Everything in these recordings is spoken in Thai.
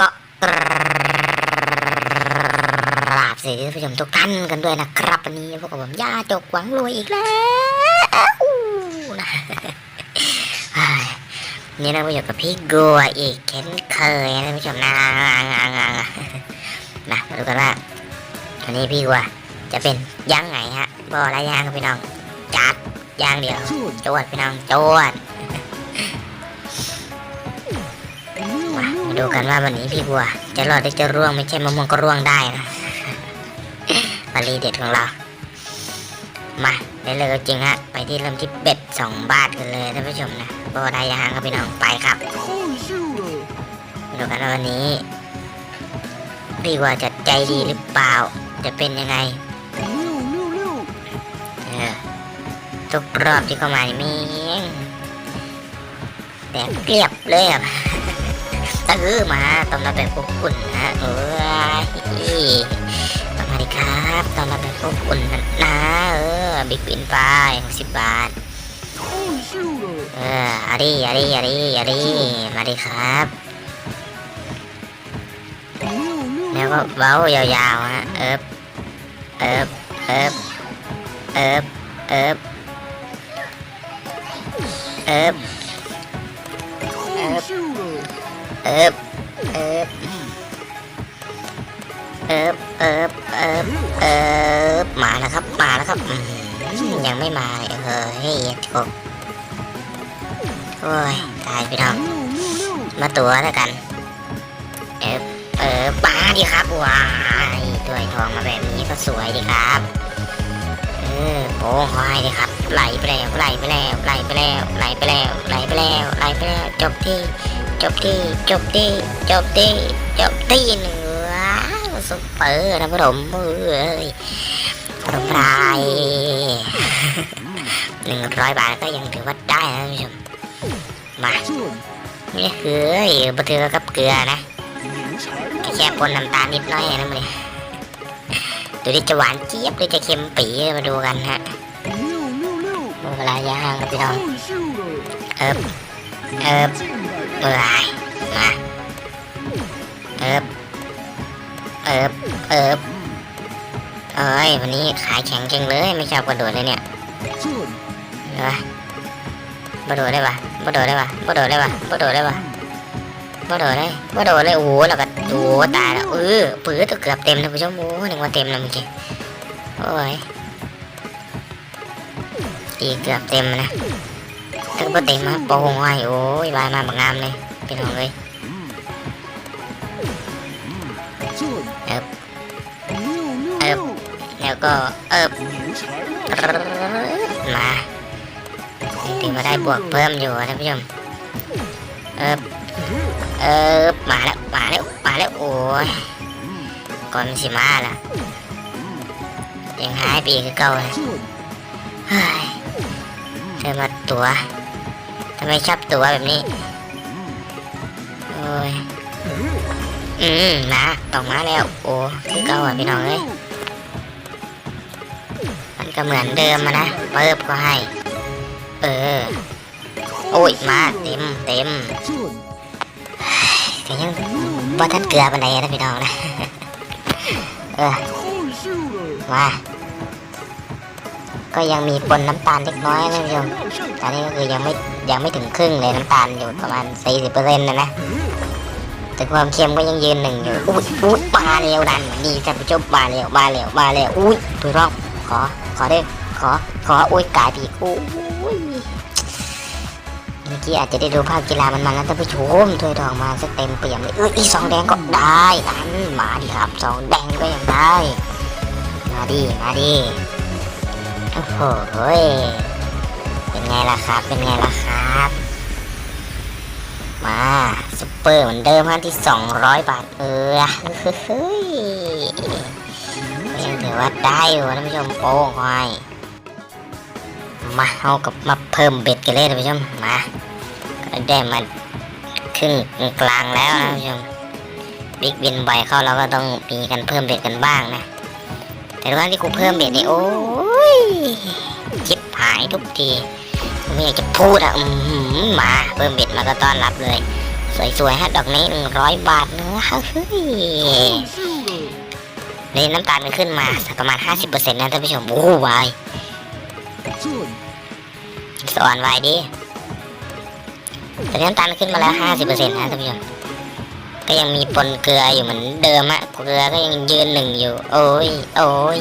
ก็กราบสวัสดีท่านผู้ชมทุกท่านกันด้วยนะครับ วันนี้พวกผมย่าจกหวังรวยอีกแล้วนะนี่เราอยู่กับพี่กัวอีกเช่นเคยนะท่านผู้ชมนะนะมาดูกันว่าวันนี้พี่กัวจะเป็นยังไงฮะบออไรยังกับพี่น้องจัดย่างเดียวจวดพี่น้องจวด ดูกันว่าวันนี้พี่บัว จะรอดหรือจะร่วงไม่ใช่มะม่วงก็ร่วงได้นะมารีเด็ดของเรา มาได้เลยก็จริงฮะ ไปที่เริ่มที่เบ็ดสองบาทกันเลยท่านผู้ชมนะบอได้ยังครับพี่น้องไปครับดูกันว่าวันนี้ พี่บัวจะใจดีหรือเปล่า จะเป็นยังไงเออทุกรอบที่เข้ามานี่ม่งแต่เกลียบเลยอะ ออมาตอนรับแบบอบอุ่นนะเออต้อมาดิครับตอนรับแบบอบอุ่นนะเออบิ๊กวินไปหกสิบบาทเอออาดิอาดิอาดิอาดิมาดิครับ แล้วก็เบ้ายาวๆฮะเอิบเอิบเอิบเอิบเอิบเอิบ เอิบเอิบเอิบเอิบเอิบเอิบมาแล้วครับ มาแล้วครับ ยังไม่มาเลยเฮ้ยจบโอ้ยตายพี่น้องมาตัวแล้วกัน เอิบเอิบมาดิครับว้ายตัวทองมาแบบนี้ก็สวยดีครับเออโป้งคอยดีครับไหลไปแล้วไหลไปแล้วไหลไปแล้วไหลไปแล้วไหลไปแล้วไหลไปแล้วจบที่ จบที่จบที่จบที่จบที่หนึ่งว้าวซุปเปอร์นะพผมเอ้ยรำลายหนึ่งร้อยบาทก็ยังถือว่าได้นะท่านผู้ชมมานี่คือเอ้ยบะเทือกับเกลือนะแค่ปนน้ำตาลนิดหน้อยนะมันนี่ดูดิจะหวานเจี๊ยบหรือจะเค็มปีมาดูกันฮะเวลาย่างครับพี่น้องเอิบเอิบ เอ้ยมาเอิบเอิบเอิบเอ้ยวันนี้ขายแข็งจังเลยไม่ชอบกระโดดเลยเนี่ยเห็นปะกระโดดได้ปะกระโดดได้ปะกระโดดได้ปะกระโดดได้ปะกระโดดได้กระโดดได้โอ้โหแล้วก็โอ้โหตายแล้วเออปื้อตัวเกือบเต็มเลยผู้ชมโอ้หนึกว่าเต็มแล้วเมื่อกี้โอ้ยตีเกือบเต็มนะ ถ้าบ่เต็มมาโปงไว้โอ้ยบายมาบักงามเลยพี่น้องเลยเอิบเอิบแล้วก็เอิบมาถึงมาได้บวกเพิ่มอยู่ท่านผู้ชมเอิบเอิบมาแล้วมาแล้วมาแล้วโอ้ยก่อนสิมาล่ะยังหายปีคือเก่าเลยเฮ้ยเธอมาตัวำไมชอบตัวแบบนี้ โอ้ย อืมนะต้องมาแล้ว โอ้คือเก่าอะพี่น้องเอ้ย มันก็เหมือนเดิมมานะเปิบก็ให้ เออ โอ้ย มาเต็มเต็มแต่ยังบ่ทันเกลือปันใดนะพี่น้องนะ เออ มา ก็ยังมีปนน้ำตาลเล็กน้อยนะพี่ชมตอนนี้ก็คือยังไม่ ยังไม่ถึงครึ่งเลยน้ำตาลอยู่ประมาณ 40%นะนะแต่ความเค็มก็ยังยืนหนึ่งอยู่อุ้ยอุ้ยมาเร็วดันนี่ท่านผู้ชมมาเร็วมาเร็วมาเร็วอุ้ยตัวรอบขอขอได้ขอขออุ้ยกายปีกอุ้ยเมื่อกี้อาจจะได้ดูภาพกีฬามันมันๆแล้วท่านผู้ชมถ้วยทองมาสักเต็มเปี่ยมเลยเอออีสองแดงก็ได้ดันมาดิครับสองแดงก็ยังได้มาดิมาดิโอ้โห เป็นไงล่ะครับ เป็นไงล่ะครับ มาซุปเปอร์เหมือนเดิมฮะที่200บาทเออเฮ้ยยังถือว่าได้อยู่ท่านผู้ชมโป้งไว้มาเอากับมาเพิ่มเบ็ดกันเลยท่านผู้ชมมาก็ได้มาครึ่งกลางแล้วนะท่านผู้ชมบิ๊กบินบ่อยเข้าเราก็ต้องมีกันเพิ่มเบ็ดกันบ้างนะ แต่ทุกครั้งที่กูเพิ่มเบ็ดนี่โอ้ยจิบหายทุกที ไม่อยากจะพูดอะมาเพิ่มเบ็ดมาก็ต้อนรับเลย สวยๆฮะดอกนี้หนึ่งร้อยบาทเนื้อเฮ้ยนี่น้ำตาลมันขึ้นมาสักประมาณห้าสิบเปอร์เซ็นต์นะท่านผู้ชม โอ้วายสอนวายดิตอนนี้น้ำตาลขึ้นมาแล้วห้าสิบเปอร์เซ็นต์นะท่านผู้ชม ก็ยังมีปนเกลืออยู่เหมือนเดิมอะเกลือก็ยังยืนหนึ่งอยู่ โอ้ย โอ้ย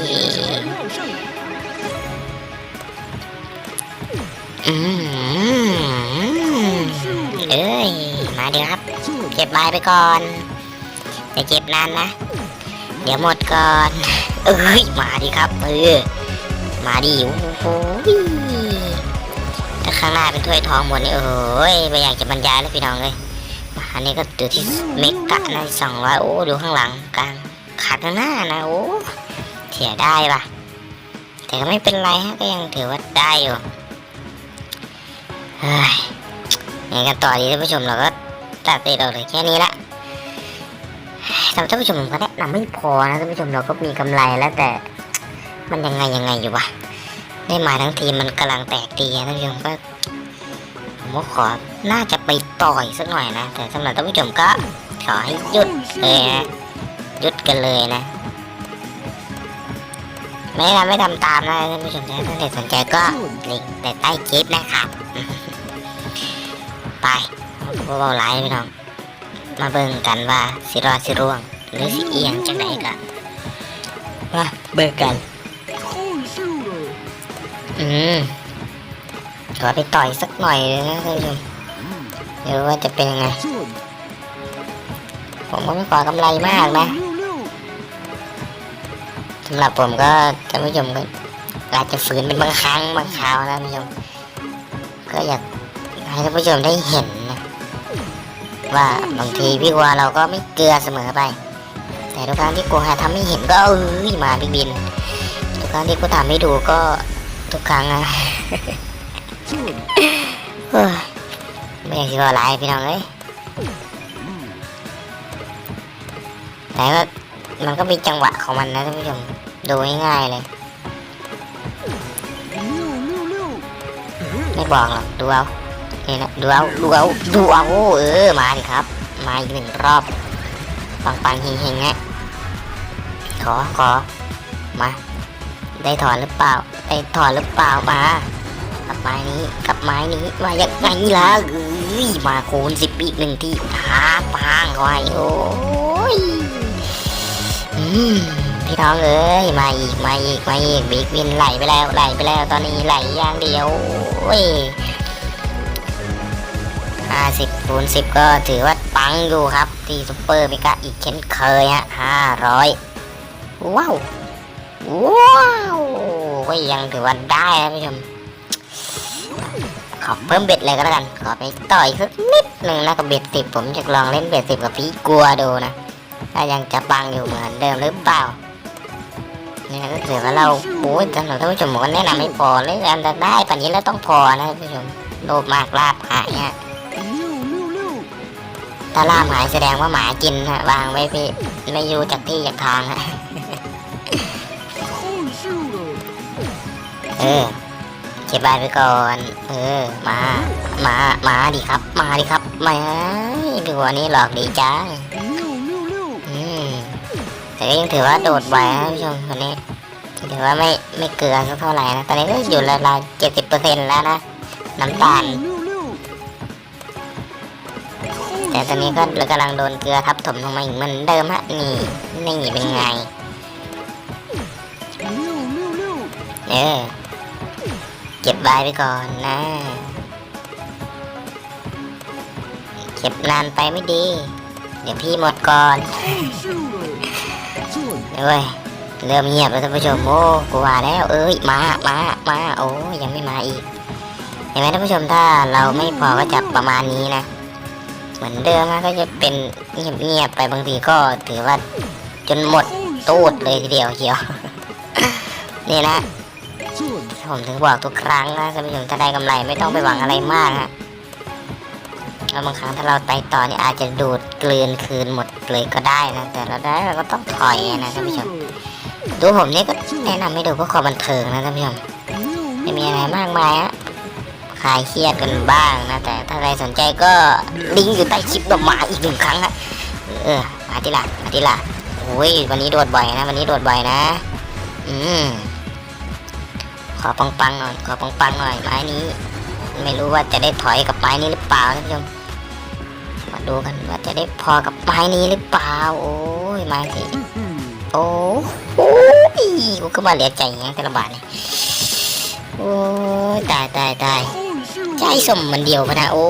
อืมเอ้ย มาดีครับ เก็บใบไปก่อนอย่าเก็บนานนะ เดี๋ยวหมดก่อน เอ้ย มาดีครับเออมาดีโอ้โหถ้าข้างหน้าเป็นถ้วยทองหมดนี่โอ้ยไม่อยากจะบรรยายแล้วพี่น้องเลยอันนี้ก็อยู่ที่เมกะนะสองร้อยโอ้ดูข้างหลังกลางขาดข้างหน้านะโอ้เสียได้ปะแต่ก็ไม่เป็นไรฮะก็ยังถือว่าได้อยู่ ยังกันต่อดีท่านผู้ชมเราก็ตัดติดออกเลยแค่นี้ละสำหรับท่านผู้ชมผมก็แนะนำไม่พอนะท่านผู้ชมเราก็มีกำไรแล้วแต่มันยังไงยังไงอยู่วะได้มาทั้งทีมันกำลังแตกดีนะท่านผู้ชมก็ผมก็ขอน่าจะไปต่อยสักหน่อยนะ แต่สำหรับท่านผู้ชมก็ขอให้หยุดเลยนะหยุดกันเลยนะ ไม่ทำไม่ทำตามนะท่านผู้ชมถ้าท่านสนใจก็ลิงก์ใต้คลิปนะครับ ไปพวกเราไลฟ์พี่น้อง มาเบิ่งกันว่าสิรอดสิร่วง หรือสิเอียงจังไดกันมาเบิ่งกัน อืมขอไปต่อยสักหน่อยเลยนะท่านผู้ชมเดี๋ยวว่าจะเป็นยังไง ผมก็ไม่ขอกำไรมากนะสำหรับผมก็ท่านผู้ชมก็อาจจะฝืนเป็นบางครั้งบางคราวนะท่านผู้ชมก็อยาก ให้ท่านผู้ชมได้เห็นนะว่าบางทีพี่วัวเราก็ไม่เกลือเสมอไป แต่ทุกครั้งที่กูหาทำให้เห็นก็เอ้ยมาบิ๊กบิน ทุกครั้งที่กูทำให้ดูก็ทุกครั้งอะไม่อยากจะว่าอะไรพี่น้องเอ้ยแต่ก็มันก็มีจังหวะของมันนะท่านผู้ชมดูง่ายๆเลยไม่บอกหรอกดูเอา นี่นะดูเอาดูเอาดูเอาเออมาดิครับ มาอีกหนึ่งรอบ ปังปังเฮงเฮงฮะขอขอมา ได้ถอนหรือเปล่า ได้ถอนหรือเปล่ามากับไม้นี้กับไม้นี้มายังไงล่ะเอ้ยมาคูณสิบอีกหนึ่งที่หาปางไว้โอ้ยพี่น้องเอ้ยมาอีกมาอีกมาอีกบิ๊กวินไหลไปแล้วไหลไปแล้วตอนนี้ไหลอย่างเดียวโอ้ย ห้าสิบคูณสิบก็ถือว่าปังอยู่ครับ ที่ซุปเปอร์เมกาอีกเช่นเคยฮะห้าร้อยว้าว ว้าวก็ยังถือว่าได้นะผู้ชมขอเพิ่มเบ็ดเลยก็แล้วกัน ขอไปต่อยสักนิดหนึ่งนะกับเบ็ดสิบผมจะลองเล่นเบ็ดสิบกับพี่กลัวดูนะ ถ้ายังจะปังอยู่เหมือนเดิมหรือเปล่านี่ยก็ถือว่าเราโอ้ยสำหรับท่านผู้ชมผมก็แนะนำให้พอเลยอันจะได้ปันนี้แล้วต้องพอนะท่านผู้ชมโลภมากลาบหายฮะ ถ้าลาบหายแสดงว่าหมากินฮะวางไว้พี่ไม่อยู่จากที่จากทางฮะเออเก็บบ้านไปก่อน เออ มา มา มาดิครับ มาดิครับมาพี่หัวนี้หลอกดีจังอืมแต่ก็ยังถือว่าโดดไหวนะผู้ชมคนนี้ถือว่าไม่ไม่เกลือสักเท่าไหร่นะ ตอนนี้ก็อยู่ราวๆเจ็ดสิบเปอร์เซ็นต์แล้วนะ น้ำตาล แต่ตอนนี้ก็กำลังโดนเกลือทับถมลงมาอีกเหมือนเดิมฮะนี่นี่เป็นไงเออเก็บใบไปก่อนนะเก็บนานไปไม่ดี เดี๋ยวพี่หมดก่อนเดี๋ยวเว้ยเริ่มเงียบแล้วท่านผู้ชมโอ้กูว่าแล้วเอ้ยมามามาโอ้ยังไม่มาอีกเห็นไหมท่านผู้ชมถ้าเราไม่พอก็จับประมาณนี้นะ เหมือนเดิมนะก็จะเป็นเงียบๆไปบางทีก็ถือว่าจนหมดตูดเลยทีเดียวเชียวนี่นะผมถึงบอกทุกครั้งนะท่านผู้ชมถ้าได้กำไรไม่ต้องไปหวังอะไรมากฮะแล้วบางครั้งถ้าเราไปต่อนี่อาจจะดูดกลืนคืนหมดเลยก็ได้นะ แต่เราได้เราก็ต้องถอยนะท่านผู้ชมดูผมนี่ก็แนะนำให้ดูเพื่อความบันเทิงนะท่านผู้ชมไม่มีอะไรมากมายฮะ คลายเครียดกันบ้างนะ แต่ถ้าใครสนใจก็ลิงก์อยู่ใต้คลิปดอกหมาอีกหนึ่งครั้งฮะเออมาทีละมาทีละโอ้ยวันนี้โดดบ่อยนะ วันนี้โดดบ่อยนะ อืมขอปังปังหน่อย ขอปังปังหน่อยไม้นี้ ไม่รู้ว่าจะได้ถอยกับไม้นี้หรือเปล่าท่านผู้ชมมาดูกันว่าจะได้พอกับไม้นี้หรือเปล่า โอ้ยไม้ที่โอ้โอ้ยกูก็มาเหลียใจแฮงแต่ละบาทเนี่ยโอ้ยตายตายตาย ใจสมมันเดียวพะนะโอ้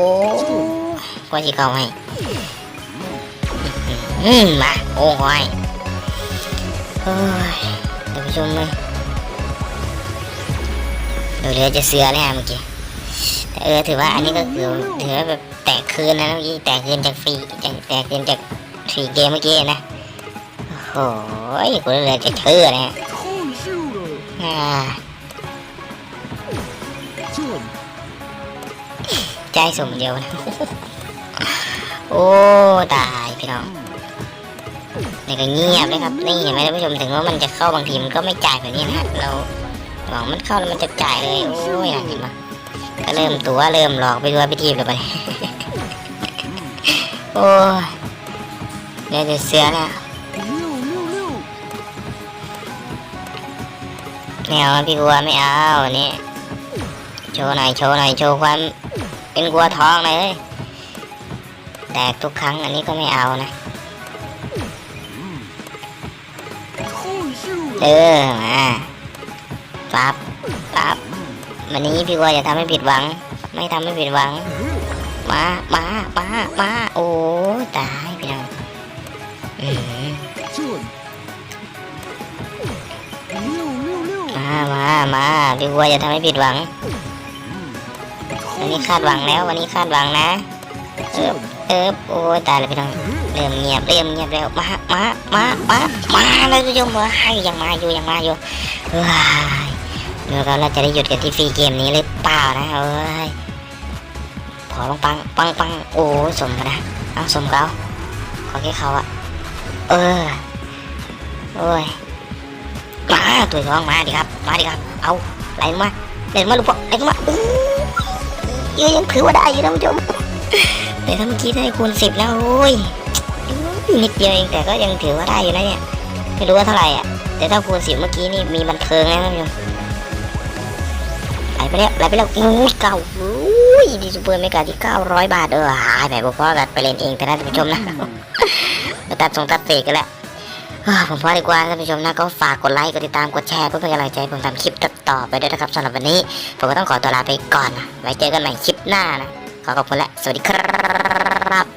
กว่าจะเข้าให้อืมมาโอ้ยโอ้ยท่านผู้ชมเลยเดี๋ยวเหลือจะเสือแล้วฮะเมื่อกี้แต่เออถือว่าอันนี้ก็คือถือว่าแบบแตกคืนนะเมื่อกี้แตกคืนจากฟรีจากแตกคืนจากฟรีเกมเมื่อกี้นะโอ้โหกูเลยจะเชื่อนะฮะ ใจสมเดียวนะ โอ้ตายพี่น้องนี่ก็เงียบเลยครับ นี่เห็นไหมท่านผู้ชมถึงว่ามันจะเข้าบางทีมันก็ไม่จ่ายแบบนี้นะฮะเราหวังมันเข้าแล้วมันจะจ่ายเลย โอ้ยน่าเห็นไหมก็เริ่มตัวเริ่มหลอกไปตัวไปทีบเลยไปโอ้ยเดี๋ยวจะเสือแล้วไม่เอาพี่กัวไม่เอานี่โชว์หน่อยโชว์หน่อยโชว์ความ เป็นกัวทองเลยแตกทุกครั้งอันนี้ก็ไม่เอานะ เออ มาปั๊บปั๊บวันนี้พี่ว่าจะทำให้ผิดหวัง ไม่ทำให้ผิดหวัง มา มา มา มา โอ้ตายพี่น้องอืมา มา มาพี่วัวจะทำให้ผิดหวัง วันนี้คาดหวังแล้ว วันนี้คาดหวังนะ เอิบเอิบโอ้ตายเลยพี่น้องเริ่มเงียบเริ่มเงียบแล้วมามามามามาแล้วผู้ชมว่าให้ยังมาอยู่ยังมาอยู่ว้ายเดี๋ยวเราจะได้หยุดกันที่ฟรีเกมนี้หรือเปล่านะเอ้ยขอลงปังปังปังโอ้สมกันนะเอาสมเขาขอแค่เขาอะเออโอ้ยมาตัวท้องมาดิครับมาดิครับเอาไหลลงมาไหลลงมาลูกพ่อไหลลงมาอู้ ยยังถือว่าได้อยู่นะผู้ชมแต่ถ้าเมื่อกี้ได้คูณสิบแล้วโอ้ยนิดเดียวเองแต่ก็ยังถือว่าได้อยู่นะเนี่ยไม่รู้ว่าเท่าไหร่อะแต่ถ้าคูณสิบเมื่อกี้นี่มีบันเทิงนะท่านผู้ชมไหลไปแล้วไหลไปแล้วอู้เก่าอู้ยดีซูเปอร์เมกาที่เก้าร้อยบาทเออหายไปบอกพ่อกันไปเล่นเองแต่นะท่านผู้ชมนะมาตัดส่งตัดเสกกันแล้วเอ้อ ผมพอดีกว่าท่านผู้ชมนะก็ฝากกดไลค์กดติดตามกดแชร์เพื่อเป็นกำลังใจผมทำคลิปต่อไปด้วยนะครับสำหรับวันนี้ ผมก็ต้องขอตัวลาไปก่อนนะไว้เจอกันใหม่คลิปหน้านะขอขอบคุณและสวัสดีครับ